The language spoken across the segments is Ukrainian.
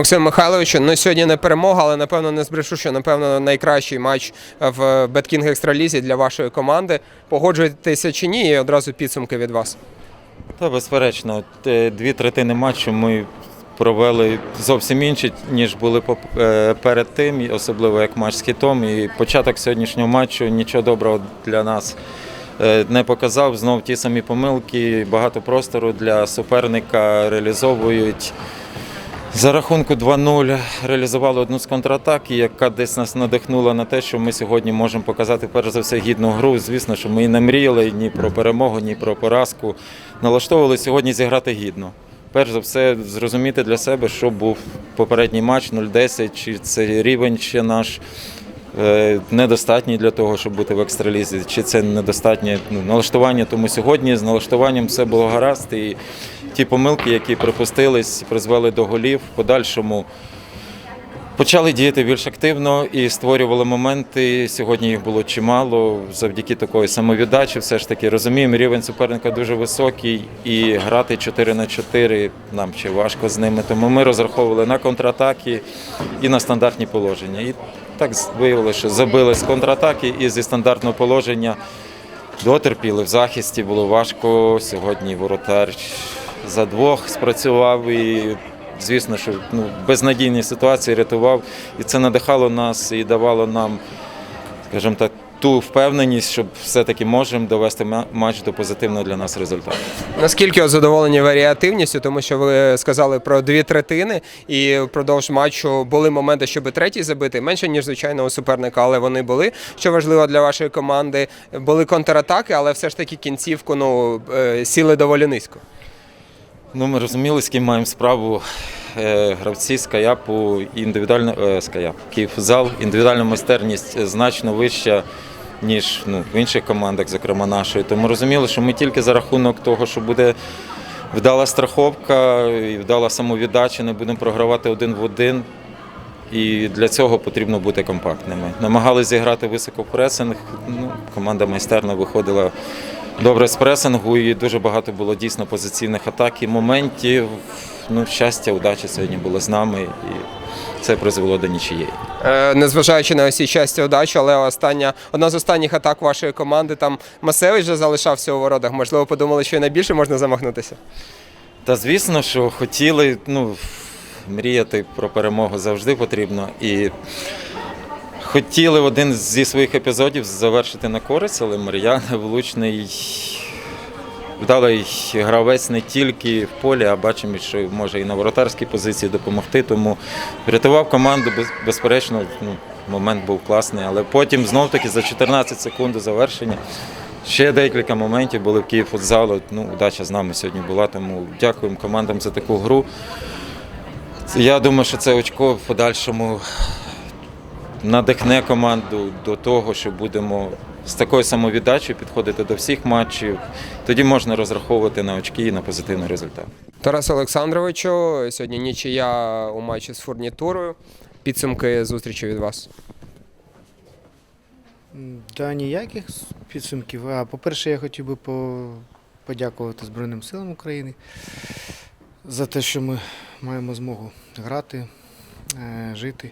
Максим Михайлович, ну сьогодні не перемога, але напевно не збрешу, що напевно найкращий матч в Беткінг Екстралізі для вашої команди. Погоджуєтеся чи ні? І одразу підсумки від вас. Та безперечно, е, дві третини матчу ми провели зовсім інші, ніж були е, перед тим, особливо як матч з хітом. І початок сьогоднішнього матчу нічого доброго для нас е, не показав. Знов ті самі помилки, багато простору для суперника реалізовують. За рахунку 2-0 реалізували одну з контратак, яка десь нас надихнула на те, що ми сьогодні можемо показати перш за все гідну гру. Звісно, що ми і не мріяли ні про перемогу, ні про поразку. Налаштовували сьогодні зіграти гідно. Перш за все, зрозуміти для себе, що був попередній матч 0-10, чи це рівень ще наш е, недостатній для того, щоб бути в екстралізі, чи це недостатнє ну, налаштування. Тому сьогодні з налаштуванням все було гаразд. І ті помилки, які припустились, призвели до голів. В подальшому почали діяти більш активно і створювали моменти. Сьогодні їх було чимало. Завдяки такої самовіддачі, все ж таки розуміємо, рівень суперника дуже високий, і грати 4 на 4 нам ще важко з ними. Тому ми розраховували на контратаки і на стандартні положення. І так виявилося, що забили з контратаки і зі стандартного положення. Дотерпіли в захисті, було важко. Сьогодні воротар за двох спрацював і, звісно, що ну, в безнадійній ситуації рятував. І це надихало нас і давало нам, скажімо так, ту впевненість, що все-таки можемо довести матч до позитивного для нас результату. Наскільки задоволені варіативністю, тому що ви сказали про дві третини, і впродовж матчу були моменти, щоб третій забити менше ніж звичайного суперника, але вони були. Що важливо для вашої команди, були контратаки, але все ж таки кінцівку ну е, сіли доволі низько. Ну, ми розуміли, з ким маємо справу. Е, Гравці з Каяпу і індивідуально е, з Каяп, Київзал, індивідуальна майстерність значно вища, ніж ну, в інших командах, зокрема нашої. Тому розуміли, що ми тільки за рахунок того, що буде вдала страховка і вдала самовіддача, не будемо програвати один в один. І для цього потрібно бути компактними. Намагалися зіграти високо пресинг. Ну, команда майстерно виходила добре з пресингу, і дуже багато було дійсно позиційних атак і моментів. Ну, щастя, удача сьогодні була з нами, і це призвело до нічиєї. Е, Незважаючи на усі щастя, удачі, але остання одна з останніх атак вашої команди там Масевич вже залишався у воротах. Можливо, подумали, що і найбільше можна замахнутися. Та звісно, що хотіли, ну, мріяти про перемогу завжди потрібно. І хотіли один зі своїх епізодів завершити на користь, але Мар'ян влучний, вдалий гравець не тільки в полі, а бачимо, що може і на воротарській позиції допомогти. Тому врятував команду, безперечно, ну, момент був класний, але потім знов-таки за 14 секунд до завершення. Ще декілька моментів були в Київ футзалу. Ну, удача з нами сьогодні була, тому дякуємо командам за таку гру. Я думаю, що це очко в подальшому надихне команду до того, що будемо з такою самовіддачею підходити до всіх матчів. Тоді можна розраховувати на очки і на позитивний результат. Тарас Олександровичу, сьогодні нічия у матчі з фурнітурою. Підсумки зустрічі від вас. Та ніяких підсумків. А по-перше, я хотів би подякувати Збройним силам України за те, що ми маємо змогу грати, е, жити.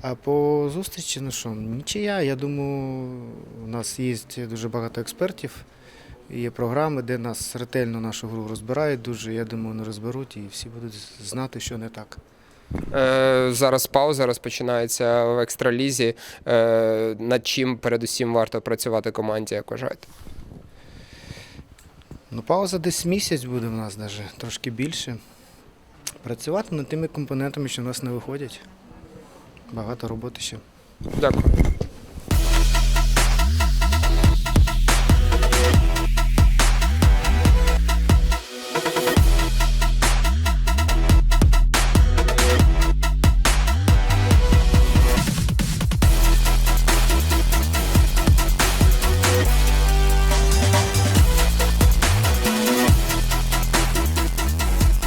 А по зустрічі, ну що, нічия. Я думаю, у нас є дуже багато експертів. Є програми, де нас ретельно нашу гру розбирають дуже. Я думаю, вони розберуть і всі будуть знати, що не так. Е, зараз пауза розпочинається в екстралізі. Е, над чим передусім варто працювати команді, як вважаєте? Ну, пауза десь місяць буде в нас навіть трошки більше. Працювати над тими компонентами, що в нас не виходять. Багато роботи ще. Дякую.